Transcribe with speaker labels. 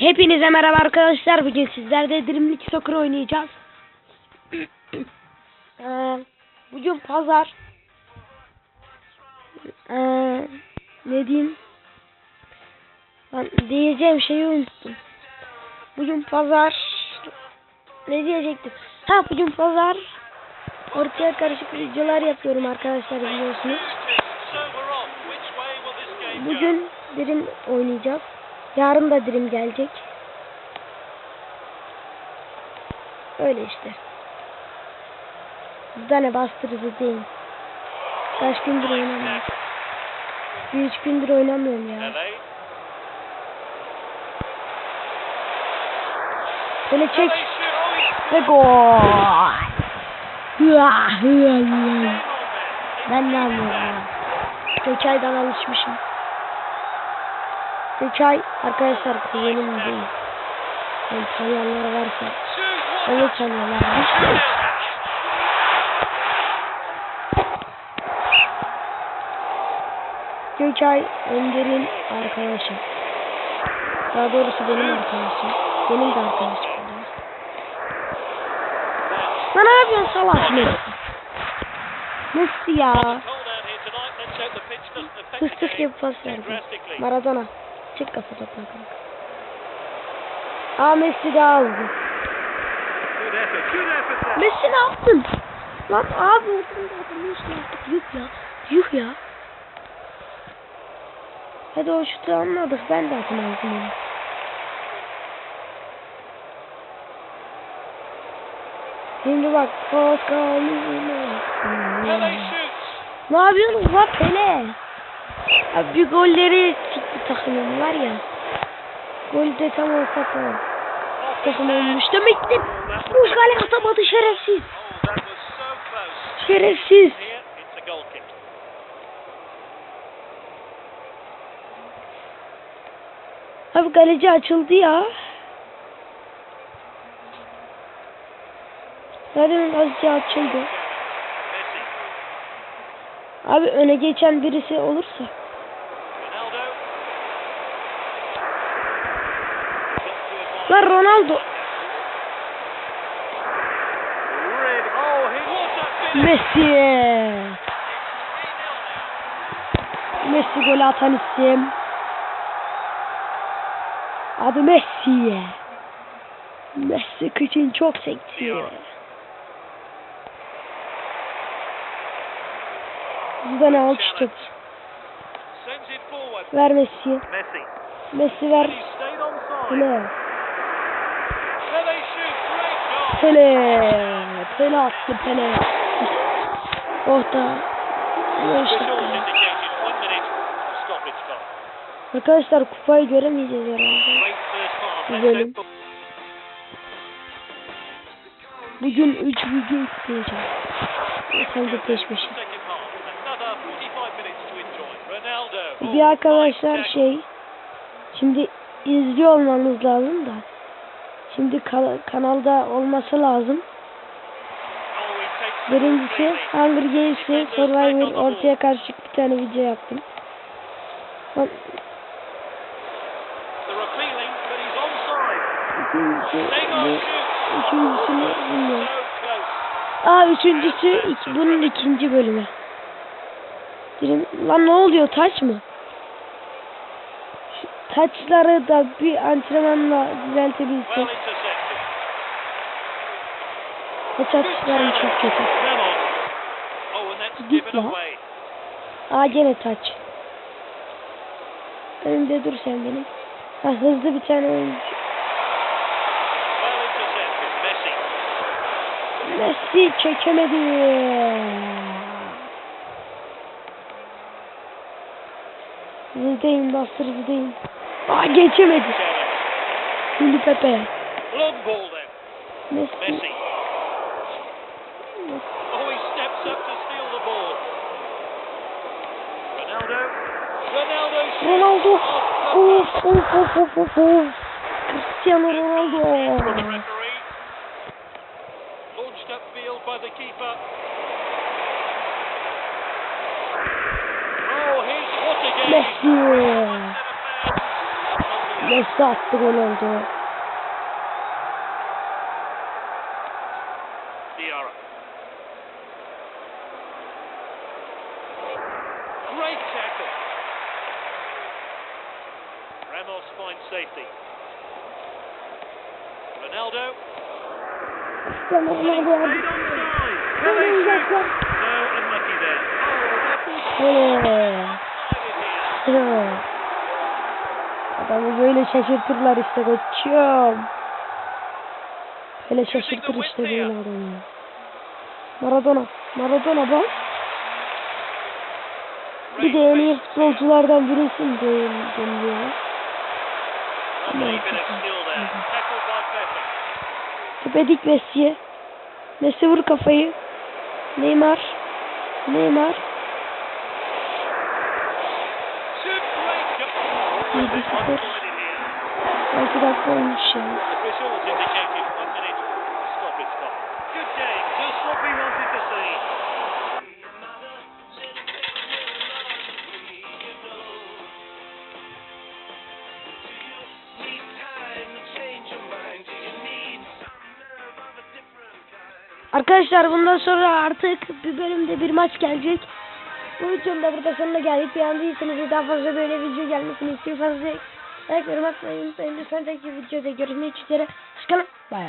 Speaker 1: Hepinize merhaba arkadaşlar. Bugün sizlerle dirimlik soccer oynayacağız. Ee, bugün pazar. Ee, ne diyeyim? Ben diyeceğim şeyi unuttum. Bugün pazar. Ne diyecektim? Ha bugün pazar. Ortaya karışık videolar yapıyorum arkadaşlar biliyorsunuz. Bugün dirim oynayacağız. Yarın da dirim gelecek. Öyle işte. Biz de ne bastırıcı değil. Kaç gündür oynamıyorum. Bir üç gündür oynamıyorum ya. Böyle çek ve gol. Ben ne anlıyorum ya. Gökay'dan alışmışım. Gökay arkadaşlar kuzenim değil. Yani tanıyanlar varsa onu tanıyorlarmış. Gökay Önder'in arkadaşı. Daha doğrusu benim arkadaşım. Benim de arkadaşım. Lan ne yapıyorsun salak Messi? Messi ya. Fıstık gibi pas verdi. Maradona. Çek kafa topla kanka. Aa Messi de aldı. Messi ne yaptın? Lan abi ortamda adamı işte yaptık. Yuh ya. Yuh ya. Hadi o şutu anladık. Ben de atamazdım onu. Şimdi bak. Ne yapıyorsunuz lan Pele? Abi golleri takımım var ya. Gol de tam olsa tamam. Takım olmuş. Boş kale atamadı şerefsiz. Şerefsiz. Abi kaleci açıldı ya. Zaten azıcık açıldı. Abi öne geçen birisi olursa. Lan Ronaldo. Messi. Messi gol atan isim. Adı Messi. Messi kıçın çok seksi. Buradan al topu. Ver.
Speaker 2: Messi.
Speaker 1: Messi ver.
Speaker 2: He
Speaker 1: Pele. Pele attı Pele. Ne işte. Arkadaşlar kupayı göremeyeceğiz herhalde.
Speaker 2: Hope-
Speaker 1: Bugün 3 video yükleyeceğim. Sen de peş peşe.
Speaker 2: Second half. Another 45 minutes to enjoy. Ronaldo.
Speaker 1: Bir arkadaşlar şey. Şimdi izliyor olmanız lazım da. Şimdi ka- kanalda olması lazım. Birincisi Hunger Games'te Survivor ortaya karışık bir tane video yaptım. Üçüncüsünü bilmiyorum. Aa üçüncüsü bunun ikinci bölümü. Lan ne oluyor taç mı? Taçları da bir antrenmanla düzeltebilsek. Taç atışlarım çok kötü. Git lan. Aa gene taç. Önümde dur sen benim. Ha hızlı bir tane oyuncu.
Speaker 2: Messi.
Speaker 1: Çekemedi. Hızlıyım bastırıcıdayım. Aa geçemedi.
Speaker 2: Kevin.
Speaker 1: Şimdi Pepe.
Speaker 2: Long ball then.
Speaker 1: Messi.
Speaker 2: Messi. Oh, he steps up to steal the ball. Ronaldo. Ronaldo shoots.
Speaker 1: Ronaldo.
Speaker 2: Oh,
Speaker 1: Of of of of of of. Cristiano
Speaker 2: From the
Speaker 1: Ronaldo.
Speaker 2: referee.
Speaker 1: Messi attı gol oldu.
Speaker 2: Diarra. Great tackle. Ramos finds safety. Ronaldo.
Speaker 1: Cristiano Ronaldo
Speaker 2: Played
Speaker 1: hadi.
Speaker 2: onside.
Speaker 1: Hadi Adamı böyle şaşırtırlar işte koçum. Hele şaşırtır işte böyle adamı. Maradona. Maradona bak. Bir de en iyi futbolculardan birisin
Speaker 2: Pepe.
Speaker 1: Tepedik Messi'ye. Messi vur kafayı. Neymar. Neymar.
Speaker 2: 7-0.
Speaker 1: Belki dakika olmuş ya. Arkadaşlar bundan sonra artık bir bölümde bir maç gelecek. Bu videonun da burada sonuna geldik. Beğendiyseniz daha fazla böyle video gelmesini istiyorsanız like, yorum atmayı unutmayın. Lütfen tek videoda görüşmek üzere. Hoşçakalın. Bay.